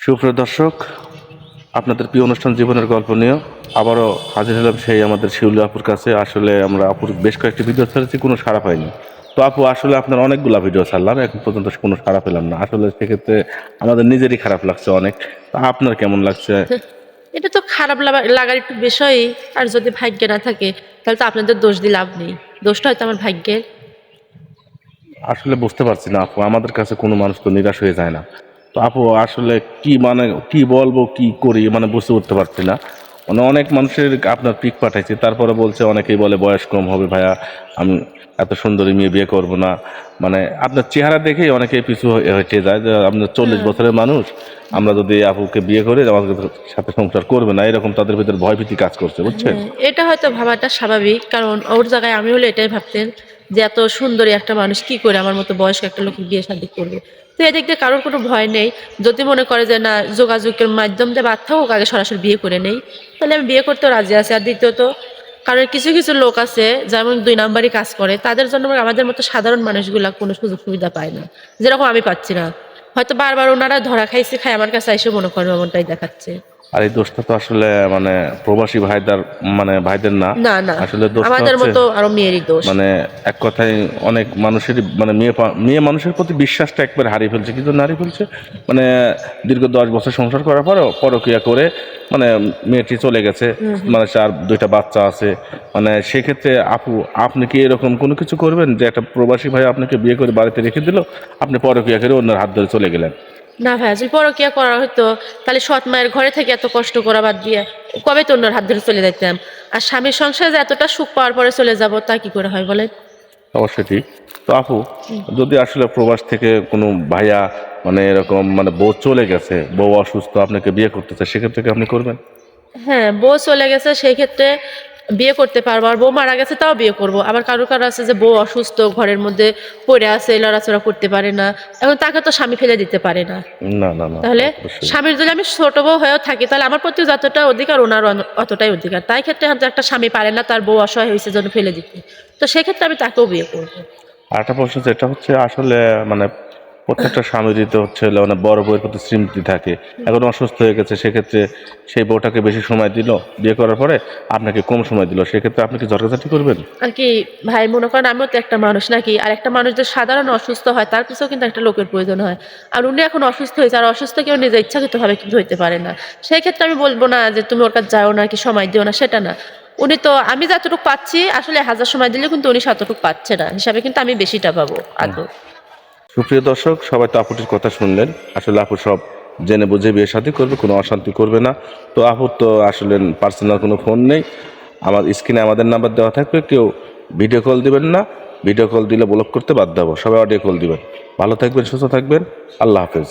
সুপ্রিয় দর্শক আপনাদের প্রিয় অনুষ্ঠান জীবনের গল্প নিয়ে আবারও হাজির হলাম সেই আমাদের শিউলি আপুর কাছে। আসলে আমরা আপুর বেশ কয়েকটি ভিডিও ছেড়েছি কোনো সাড়া পাইনি। তো আপু আসলে আপনার অনেকগুলো ভিডিও ছাড়লাম এখন পর্যন্ত কোনো সাড়া পেলাম না। আসলে সেক্ষেত্রে আমাদের নিজেরই খারাপ লাগছে অনেক। তা আপনার কেমন লাগছে? এটা তো খারাপ লাগা- লাগার একটু বিষয়ই আর যদি ভাগ্যে না থাকে তাহলে তো আপনাদের দোষ দিয়ে লাভ নেই। দোষটা হয়তো আমার ভাগ্যের। আসলে বুঝতে পারছি না আপু আমাদের কাছে কোনো মানুষ তো নিরাশ হয়ে যায় না। তো আপু আসলে কি মানে কি বলব কি করি মানে বুঝতে উঠতে পারছি না। মানে অনেক মানুষের আপনার পিক পাঠাইছি তারপরে বলছে অনেকেই বলে বয়স কম হবে ভাইয়া আমি এত সুন্দরী মেয়ে বিয়ে করব না। মানে আপনার চেহারা দেখেই অনেকেই পিছু হয়ে- হয়েছে যায় যে আপনার চল্লিশ বছরের মানুষ আমরা যদি আপুকে বিয়ে করে আমাদের সাথে সংসার করবে না এরকম তাদের ভিতরে ভয়ভীতি কাজ করছে বুঝছেন? হ্যাঁ, এটা হয়তো ভাবাটা স্বাভাবিক কারণ ওর জায়গায় আমি হলে এটাই ভাবতেন। যে এত সুন্দরী একটা মানুষ, কি করে আমার মতো বয়স্ক একটা লোক বিয়ে শাদী করবে? তো এদিক দিয়ে কারোর কোনো ভয় নেই। যদি মনে করে যে, না, যোগাযোগের মাধ্যম দিয়ে বাধ্য হোক আগে সরাসরি বিয়ে করে নেই, তাহলে আমি বিয়ে করতেও রাজি আছি। আর দ্বিতীয়ত কারণ কিছু কিছু লোক আছে, যেমন দুই নাম্বারই কাজ করে, তাদের জন্য আমাদের মতো সাধারণ মানুষগুলা কোনো সুযোগ সুবিধা পায় না। যেরকম আমি পাচ্ছি না। হয়তো বারবার ওনারা ধরা খাইছে খাই আমার কাছে এসে মনে করেন এমনটাই দেখাচ্ছে। আর এই দোষটা তো আসলে মানে প্রবাসী ভাইদের মানে ভাইদের না। না না। আসলে আমাদের মতো আরও মেয়েরই দোষ। মানে এক কথায় অনেক মানুষেরই মানে মেয়ে মেয়ে মানুষের প্রতি বিশ্বাসটা একবার হারিয়ে ফেলছে। কিন্তু হারিয়ে ফেলছে মানে দীর্ঘ দশ বছর সংসার করার পরেও পরক্রিয়া করে মানে মেয়েটি চলে গেছে। মানে চার দুইটা বাচ্চা আছে। মানে সেক্ষেত্রে আপু আপনি কি এরকম কোনো কিছু করবেন যে একটা প্রবাসী ভাই আপনাকে বিয়ে করে বাড়িতে রেখে দিল আপনি পরক্রিয়া করে অন্যের হাত ধরে চলে গেলেন? না ভাই যদি পরকিয়া করা হতো তাহলে সৎ মায়ের ঘরে থেকে এত কষ্ট করা বাদ দিয়ে কবে তো অন্যের হাত ধরে চলে যাইতাম? আর স্বামীর সংসারে যে এতটা সুখ পাওয়ার পরে চলে যাব তা কি করে হয় বলেন? অবশ্যই ঠিক। তো আপু যদি আসলে প্রবাস থেকে কোনো ভাইয়া মানে এরকম মানে বউ চলে গেছে বউ অসুস্থ আপনাকে বিয়ে করতেছে সেক্ষেত্রে আপনি করবেন? হ্যাঁ বউ চলে গেছে সেই ক্ষেত্রে বিয়ে করতে পারব আর বউ মারা গেছে তাও বিয়ে করব। আবার কারও কারও আছে যে বউ অসুস্থ ঘরের মধ্যে পড়ে আছে লড়াচড়া করতে পারে না এখন তাকে তো স্বামী ফেলে দিতে পারে না। তাহলে স্বামীর যদি আমি ছোট বউ হয়েও থাকি তাহলে আমার প্রতি যতটা অধিকার ওনার অতটাই অধিকার। তাই ক্ষেত্রে হয়তো একটা স্বামী পারে না তার বউ অসহায় হয়েছে জন্য ফেলে দিতে। তো সেক্ষেত্রে আমি তাকেও বিয়ে করব। আর একটা প্রশ্ন যেটা হচ্ছে আসলে মানে প্রত্যেকটা স্বামীরই তো হচ্ছে মানে বড় বউয়ের প্রতি স্মৃতি থাকে। এখন অসুস্থ হয়ে গেছে, সেক্ষেত্রে সেই বউটাকে বেশি সময় দিল, বিয়ে করার পরে আপনাকে কম সময় দিল। সেক্ষেত্রে আপনি কি ঝরঝাটি করবেন? আর কি, ভাই, মনে করেন আমিও তো একটা মানুষ নাকি, আর একটা মানুষ যে সাধারণ অসুস্থ হয়, তার পিছনেও কিন্তু একটা লোকের প্রয়োজন হয়। আর উনি এখন অসুস্থ হয়েছে, আর অসুস্থ কেউ নিজের ইচ্ছাকৃতভাবে কিন্তু হইতে পারে না। সেই ক্ষেত্রে আমি বলব না যে তুমি ওর কাছে যাও না কি সময় দিও না, সেটা না। উনি তো, আমি যতটুকু পাচ্ছি, আসলে হাজার সময় দিলে কিন্তু উনি ততটুকু পাচ্ছে না। হিসাবে কিন্তু আমি বেশিটা পাবো, আদৌ। সুপ্রিয় দর্শক, সবাই তো আপুটির কথা শুনলেন। আসলে আপু সব জেনে বুঝে বিয়ে সাথে করবে, কোনো অশান্তি করবে না। তো আপুর তো আসলে পার্সোনাল কোনো ফোন নেই। আমার স্ক্রিনে আমাদের নাম্বার দেওয়া থাকবে, কেউ ভিডিও কল দিবেন না। ভিডিও কল দিলে ব্লক করতে বাধ্য হব। সবাই অডিও কল দিবেন। ভালো থাকবেন, সুস্থ থাকবেন। আল্লাহ হাফেজ।